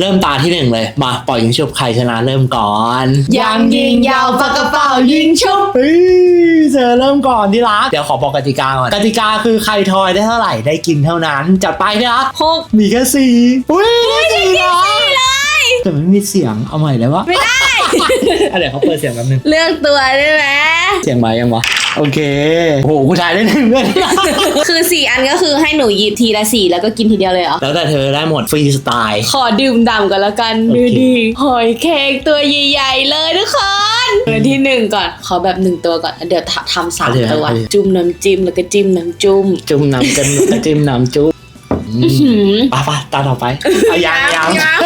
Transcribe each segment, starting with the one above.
เริ่มตาที่หนึ่งเลย มาปล่อยยิงชุบใครชนะเริ่มก่อนยังยิงยาวปากกระเป๋ายิงชุบเฮ้ยเธอเริ่มก่อนที่รักเดี๋ยวขอบอกกติกาก่อนกติกาคือใครทอยได้เท่าไหร่ได้กินเท่านั้น จัดไปที่รักหกมีแค่สี่อุ้ยสี่เหรอแต่ไม่มีเสียงเอาใหม่ได้ปะไม่ได้อะเดี๋ยวเขาเปิดเสียงแป๊บนึงเลือกตัวได้ไหม เสียงมายังวะโอเคโอ้โหผู้ชายได้หนึ่งเลยคือสี่อันก็คือให้หนูหยิบทีละสี่แล้วก็กินทีเดียวเลยเหรอ แล้วแต่เธอได้หมดฟรีสไตล์ ขอดื่มด่ำกันแล้วกันโอดูเค ดีหอยแครงตัวใหญ่ๆเลยทุกคนตัวที่หนึ่งก่อน ขอแบบหนึ่งตัวก่อน เดี๋ยวทำทำสามตัวจุ่มน้ำจิ้มแล้วก็จิ้มน้ำจุ่ม จุ่มน้ำกันแล้วก็จิ้มน้ำจุ๊บอืมหืม ไปไปตาต่อไปเอายังยัง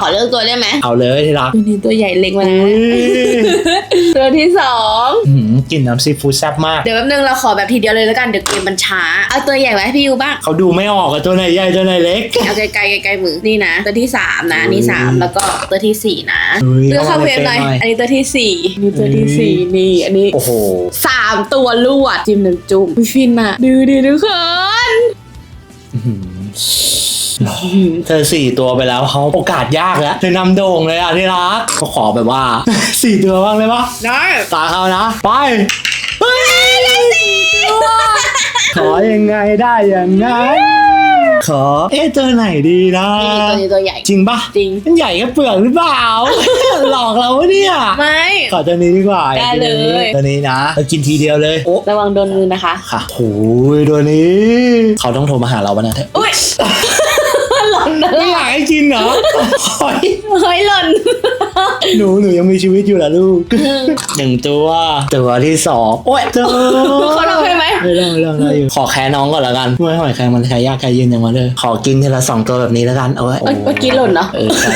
ขอเลือกตัวได้ไหมเอาเลยที่รักตัวนี้ตัวใหญ่เล็กมาอุ้นะยตัวที่สองอื้อหือกลิ่นน้ำซีฟู้ดแซ่บมาก เดี๋ยวแป๊บนึงเราขอแบบทีเดียวเลยแล้วกันเดี๋ยวเกมมันช้า เอาตัวใหญ่ไว้ให้พี่ยูบ้างเขาดูไม่ออกอะตัวไหนใหญ่ตัวไหนเล็ก เอาไกลๆไกลๆมือนี่นะ ตัวที่สามนะอันนี่สามแล้วก็ตัวที่สี่นะเฮ้ยเลือกเข้าเว็บหน่อยเอามาในเฟซหน่อยอันนี้ตัวที่สี่นี่ตัวที่สี่นี่อันนี้โอ้โหสามตัวลวดจิ้มน้ำจุ่มอุ๊ยฟินมากดูดิทุกคนอื้อหือ เธอสี่ตัวไปแล้วเขาโอกาสยากแล้วเธอนำโด่งเลยอะที่รักเขาขอแบบว่า สี่ตัวบ้างเลยปะได้ตาเขานะ ไปเฮ้ยได้สี่ตัวขอยังไงได้อย่างนั้นขอ เอ๊ะตัวไหนดีนะ นี่ตัวนี้ตัวใหญ่ จริงปะจริง มันใหญ่แค่เปลือกหรือเปล่า หลอกเรา วะเนี่ยไม่ขอตัวนี้ดีกว่าได้เลย ตัวนี้นะเรากินทีเดียวเลยโอ้ระวังโดนมือนะคะค่ะโอ้ยตัวนี้ เขาต้องโทรมาหาเราปะเนี่ยอุ้ยหล่นนะไม่อยากให้กินเหรอโอ๊ยเฮ้ยหล่นหนูหนูยังมีชีวิตอยู่เหรอลูกหนึ่งตัว ตัวที่สองโอ้ยเจอเขาทำให้ ไหมไม่ต้องไม่ต้องได้อยู่ขอแค่น้องก่อนละกันไม่หอยแครงมันแค่ยากแค่ยืนอย่างมาเลยขอกินทีละสองตัวแบบนี้แล้วกันเอาไว้เอ้ยเมื่อกี้หล่นเหรอ เออใช่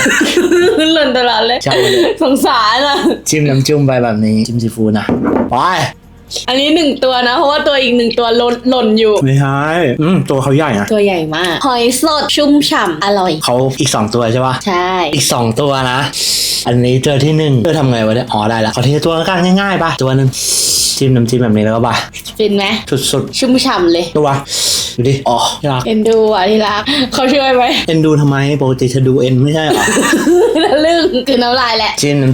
หล่นตลอดเลย ใช่ สงสารอะ จิ้มน้ำจุ่มไปแบบนี้ จิ้มซีฟู้ดนะ ไป อันนี้หนึ่งตัวนะ เพราะว่าตัวอีกหนึ่งตัวหล่นหล่นอยู่ ไม่ใช่อืมตัวเขาใหญ่นะตัวใหญ่มากหอยสดชุ่มฉ่ำอร่อย เขาอีกสองตัวใช่ปะใช่อีกสองตัวนะ อันนี้เจอที่หนึ่งเจอทำไงวะเนี่ยอ๋อได้ละขอทีละตัวแล้วกันง่ายๆปะตัวหนึ่งจิ้มน้ำจิ้มแบบนี้แล้วก็ไปฟินไหมสุดชุ่มฉ่ำเลยๆตัวดูดิอ๋อที่รักเอ็นดูอะที่รักเขาช่วยไหมเอ็นดูทำไมปกติเธอดูเอ็นไม่ใช่เหรอแล้วลึกคือน้ำลายแหละ จิ้มน้ำ